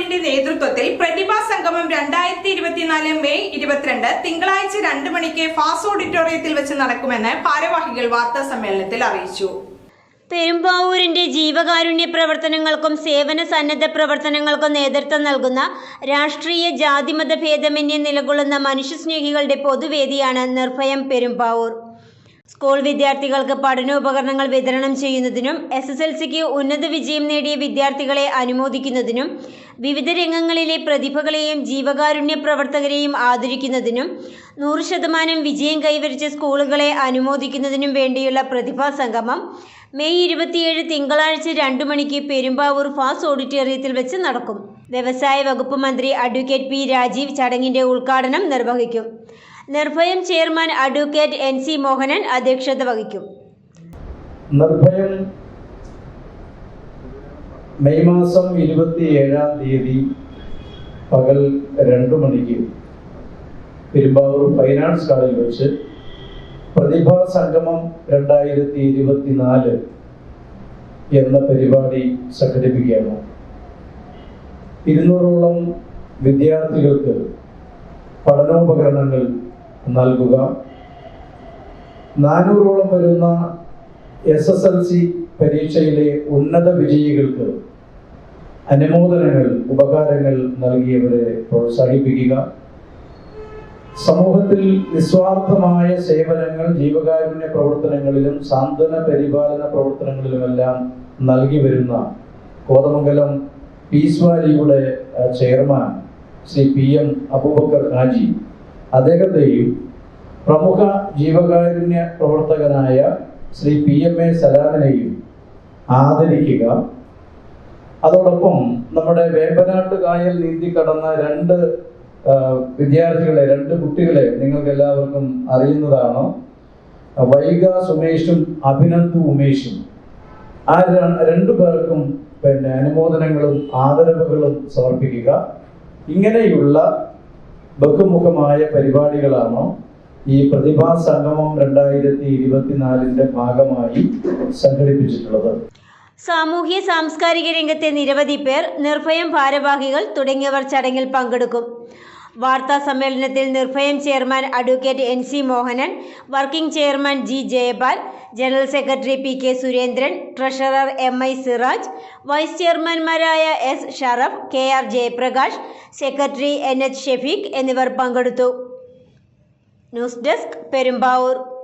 പെരുമ്പാവൂരിന്റെ നേതൃത്വത്തിൽ പ്രതിഭാ സംഗമം രണ്ടായിരത്തി ഇരുപത്തിനാല് മെയ് ഇരുപത്തിരണ്ട് തിങ്കളാഴ്ച രണ്ട് മണിക്ക് ഫാസ് ഓഡിറ്റോറിയത്തിൽ വെച്ച് നടക്കുമെന്ന് ഭാരവാഹികൾ വാർത്താ സമ്മേളനത്തിൽ അറിയിച്ചു. പെരുമ്പാവൂരിന്റെ ജീവകാരുണ്യ പ്രവർത്തനങ്ങൾക്കും സേവന സന്നദ്ധ പ്രവർത്തനങ്ങൾക്കും നേതൃത്വം നൽകുന്ന രാഷ്ട്രീയ ജാതിമത ഭേദമന്യേ നിലകൊള്ളുന്ന മനുഷ്യസ്നേഹികളുടെ പൊതുവേദിയാണ് നിർഭയം പെരുമ്പാവൂർ. സ്കൂൾ വിദ്യാർത്ഥികൾക്ക് പഠനോപകരണങ്ങൾ വിതരണം ചെയ്യുന്നതിനും എസ് എസ് എൽ സിക്ക് ഉന്നത വിജയം നേടിയ വിദ്യാർത്ഥികളെ അനുമോദിക്കുന്നതിനും വിവിധ രംഗങ്ങളിലെ പ്രതിഭകളെയും ജീവകാരുണ്യ പ്രവർത്തകരെയും ആദരിക്കുന്നതിനും നൂറ് ശതമാനം വിജയം കൈവരിച്ച സ്കൂളുകളെ അനുമോദിക്കുന്നതിനും വേണ്ടിയുള്ള പ്രതിഭാ സംഗമം മെയ് ഇരുപത്തിയേഴ് തിങ്കളാഴ്ച രണ്ടു മണിക്ക് പെരുമ്പാവൂർ ഫാസ് ഓഡിറ്റോറിയത്തിൽ വെച്ച് നടക്കും. വ്യവസായ വകുപ്പ് മന്ത്രി അഡ്വക്കേറ്റ് പി രാജീവ് ചടങ്ങിന്റെ ഉദ്ഘാടനം നിർവഹിക്കും. Nirbhayam chairman advocate N C Mohanan അധ്യക്ഷത വഹിക്കും. നിർഭയം മെയ് മാസം ഇരുപത്തി ഏഴാം തീയതി പകൽ രണ്ടു മണിക്ക് പെരുമ്പാവൂർ ഫൈനാൻസ് ഹാളിൽ വെച്ച് പ്രതിഭാ സംഗമം രണ്ടായിരത്തി ഇരുപത്തിനാല് എന്ന പരിപാടി സംഘടിപ്പിക്കുകയാണ്. ഇരുന്നൂറോളം വിദ്യാർത്ഥികൾക്ക് പഠനോപകരണങ്ങൾ നൽകുക. നാനൂറോളം വരുന്ന എസ് എസ് എൽ സി പരീക്ഷയിലെ ഉന്നത വിജയികൾക്ക് അനുമോദനങ്ങൾ ഉപകാരങ്ങൾ നൽകിയവരെ പ്രോത്സാഹിപ്പിക്കുക. സമൂഹത്തിൽ നിസ്വാർത്ഥമായ സേവനങ്ങൾ ജീവകാരുണ്യ പ്രവർത്തനങ്ങളിലും സാന്ത്വന പരിപാലന പ്രവർത്തനങ്ങളിലുമെല്ലാം നൽകി വരുന്ന Kothamangalam peace വാലിയുടെ chairman Shri P M Abubakar Haji. അദ്ദേഹത്തെയും പ്രമുഖ ജീവകാരുണ്യ പ്രവർത്തകനായ ശ്രീ പി എം എ സലാമിനെയും ആദരിക്കുക. അതോടൊപ്പം നമ്മുടെ വേമ്പനാട്ട് കായൽ നീന്തി കടന്ന രണ്ട് വിദ്യാർത്ഥികളെ രണ്ട് കുട്ടികളെ നിങ്ങൾക്ക് എല്ലാവർക്കും അറിയുന്നതാണ്. വൈഗ സുമേഷും അഭിനന്ദ് ഉമേഷും. ആ രണ്ടു പേർക്കും പിന്നെ അനുമോദനങ്ങളും ആദരവുകളും സമർപ്പിക്കുക. ഇങ്ങനെയുള്ള ബഹുമുഖമായ പരിപാടികളാണോ ഈ പ്രതിഭാ സംഗമം രണ്ടായിരത്തി ഇരുപത്തിനാലിന്റെ ഭാഗമായി സംഘടിപ്പിച്ചിട്ടുള്ളത്. സാമൂഹ്യ സാംസ്കാരിക രംഗത്തെ നിരവധി പേർ നിർഭയം ഭാരവാഹികൾ തുടങ്ങിയവർ ചടങ്ങിൽ പങ്കെടുക്കും. വാർത്താ സമ്മേളനത്തിൽ Nirbhayam chairman advocate N C Mohanan working chairman G Jayapal general secretary P K Surendran treasurer M I Siraj vice ചെയർമാൻമാരായ S Sharaf K R Jayaprakash secretary N H Shefeeq എന്നിവർ പങ്കെടുത്തു. News desk Perumbavoor.